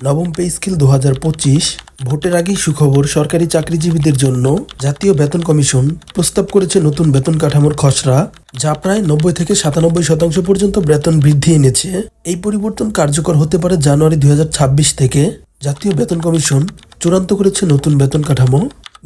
নবম pay scale দু ভোটের আগেই সুখবর, সরকারি চাকরিজীবীদের জন্য জাতীয় বেতন কমিশন প্রস্তাব করেছে নতুন বেতন কাঠামোর খসড়া, যা প্রায় নব্বই থেকে সাতানব্বই শতাংশ পর্যন্ত বেতন বৃদ্ধি এনেছে। এই পরিবর্তন কার্যকর হতে পারে জানুয়ারি দুই হাজার ছাব্বিশ থেকে। জাতীয় বেতন কমিশন চূড়ান্ত করেছে নতুন বেতন কাঠামো।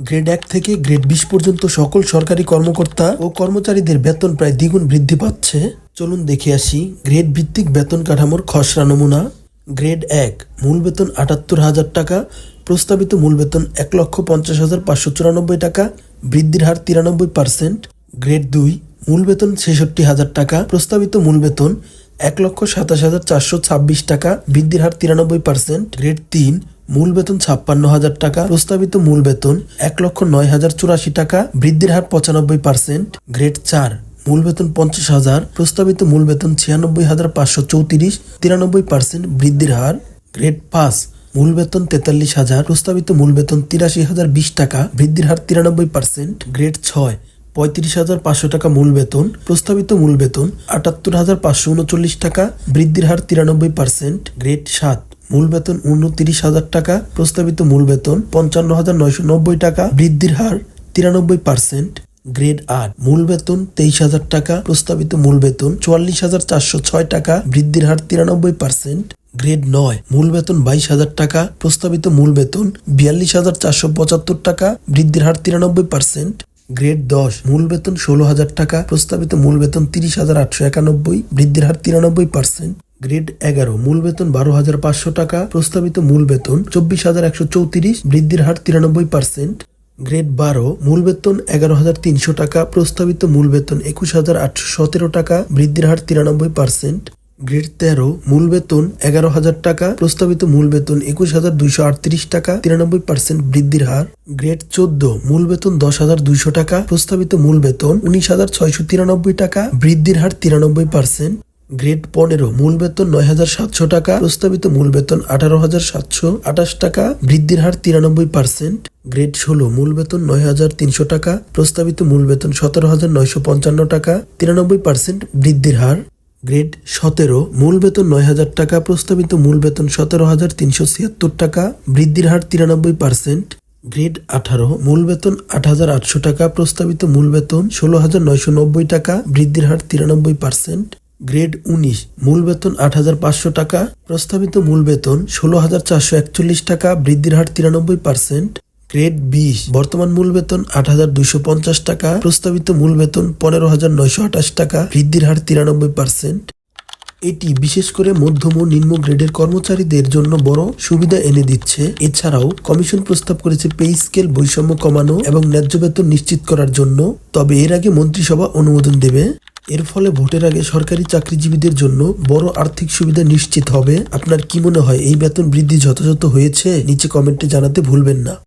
গ্রেড এক থেকে গ্রেড বিশ পর্যন্ত সকল সরকারি কর্মকর্তা ও কর্মচারীদের বেতন প্রায় দ্বিগুণ বৃদ্ধি পাচ্ছে। চলুন দেখে আসি গ্রেড ভিত্তিক বেতন কাঠামোর খসড়া নমুনা। গ্রেড এক, মূল বেতন আটাত্তর হাজার টাকা, প্রস্তাবিত মূল বেতন এক লক্ষ পঞ্চাশ হাজার পাঁচশো চুরানব্বই টাকা, বৃদ্ধির হার তিরানব্বই পার্সেন্ট। গ্রেড দুই, মূল বেতন ছেষট্টি হাজার টাকা, প্রস্তাবিত মূল বেতন এক লক্ষ সাতাশ হাজার চারশো ছাব্বিশ টাকা, বৃদ্ধির হার তিরানব্বই পার্সেন্ট। গ্রেড তিন, মূল বেতন ছাপ্পান্ন হাজার টাকা, প্রস্তাবিত মূল বেতন এক লক্ষ নয় হাজার চুরাশি টাকা, বৃদ্ধির হার পঁচানব্বই পার্সেন্ট। গ্রেড চার মূল বেতন পঞ্চাশ হাজার, প্রস্তাবিত মূল বেতন ছিয়ানব্বই হাজার পাঁচশো চৌত্রিশ, তিরানব্বই পার্সেন্ট বৃদ্ধির হার। গ্রেড পাঁচ, মূল বেতন তেতাল্লিশ হাজার, প্রস্তাবিত মূল বেতন তিরাশি হাজার বিশ টাকা, বৃদ্ধির হার তিরানব্বই পার্সেন্ট। গ্রেড ছয়, পঁয়ত্রিশ হাজার পাঁচশো টাকা মূল বেতন, প্রস্তাবিত মূল বেতন আটাত্তর হাজার পাঁচশো উনচল্লিশ টাকা, বৃদ্ধির হার তিরানব্বই পার্সেন্ট। গ্রেড সাত, মূল বেতন উনত্রিশ হাজার টাকা, প্রস্তাবিত মূল বেতন পঞ্চান্ন হাজার নয়শো নব্বই টাকা, বৃদ্ধির হার তিরানব্বই পার্সেন্ট। গ্রেড আট, মূল বেতন তেইশ হাজার টাকা, প্রস্তাবিত মূল বেতন চুয়াল্লিশ হাজার চারশো ছয় টাকা, বৃদ্ধির হার তিরানব্বই পার্সেন্ট। গ্রেড নয়, মূল বেতন বাইশ হাজার টাকা, প্রস্তাবিত মূল বেতন বিয়াল্লিশ হাজার চারশো পঁচাত্তর টাকা, বৃদ্ধির হার তিরানব্বই পার্সেন্ট। গ্রেড দশ, মূল বেতন ষোলো হাজার টাকা, প্রস্তাবিত মূল বেতন তিরিশ হাজার আটশো একানব্বই, বৃদ্ধির হার তিরানব্বই পার্সেন্ট। গ্রেড এগারো, মূল বেতন বারো হাজার পাঁচশো টাকা, প্রস্তাবিত মূল বেতন চব্বিশ হাজার একশো চৌত্রিশ, বৃদ্ধির হার তিরানব্বই পার্সেন্ট। গ্রেড বারো, মূল বেতন এগারো হাজার তিনশো টাকা, প্রস্তাবিত মূল বেতন একুশ হাজার আটশো সতেরো টাকা, বৃদ্ধির হার তিরানব্বই পার্সেন্ট। গ্রেড তেরো, মূল বেতন এগারো হাজার টাকা, প্রস্তাবিত মূল বেতন একুশ হাজার দুইশো আটত্রিশ টাকা, তিরানব্বই পার্সেন্ট বৃদ্ধির হার। গ্রেড চোদ্দ, মূল বেতন দশ হাজার দুইশো টাকা, প্রস্তাবিত মূল বেতন উনিশ হাজার ছয়শো তিরানব্বই টাকা, বৃদ্ধির হার তিরানব্বই পার্সেন্ট। গ্রেড পনেরো, মূল বেতন নয় হাজার সাতশো টাকা, প্রস্তাবিত মূল বেতন আঠারো হাজার সাতশো, আঠাশ টাকা, বৃদ্ধির হার তিরানব্বই পার্সেন্ট। গ্রেড ষোলো, মূল বেতন নয় হাজার তিনশো টাকা, প্রস্তাবিত মূল বেতন সতেরো হাজার নয়শো পঞ্চান্ন টাকা, তিরানব্বই পার্সেন্ট বৃদ্ধির হার। গ্রেড সতেরো, মূল বেতন নয় হাজার টাকা, প্রস্তাবিত মূল বেতন সতেরো হাজার তিনশো ছিয়াত্তর টাকা, বৃদ্ধির হার তিরানব্বই পার্সেন্ট। গ্রেড আঠারো, মূল বেতন আট হাজার আটশো টাকা, প্রস্তাবিত মূল বেতন ষোলো হাজার নয়শো নব্বই টাকা, বৃদ্ধির হার তিরানব্বই পার্সেন্ট। গ্রেড উনিশ, মূল বেতন আট হাজার পাঁচশো টাকা, প্রস্তাবিত মূল বেতন ষোলো হাজার চারশো একচল্লিশ টাকা, বৃদ্ধির হার তিরানব্বই পার্সেন্ট। গ্রেড বিশ, বর্তমান মূল বেতন আট হাজার দুইশো পঞ্চাশ টাকা, প্রস্তাবিত মূল বেতন পনেরো হাজার নয়শো আঠাশ টাকা, বৃদ্ধির হার তিরানব্বই পার্সেন্ট। এটি বিশেষ করে মধ্যম ও নিম্ন গ্রেডের কর্মচারীদের জন্য বড় সুবিধা এনে দিচ্ছে। এছাড়াও কমিশন প্রস্তাব করেছে পে স্কেল বৈষম্য কমানো এবং ন্যায্য বেতন নিশ্চিত করার জন্য, তবে এর আগে মন্ত্রিসভা অনুমোদন দেবে। এর ফলে ভোটের আগে সরকারি চাকরিজীবীদের জন্য বড় আর্থিক সুবিধা নিশ্চিত হবে। আপনার কি মনে হয়, এই বেতন বৃদ্ধি যথাযথ হয়েছে? নিচে কমেন্টে জানাতে ভুলবেন না।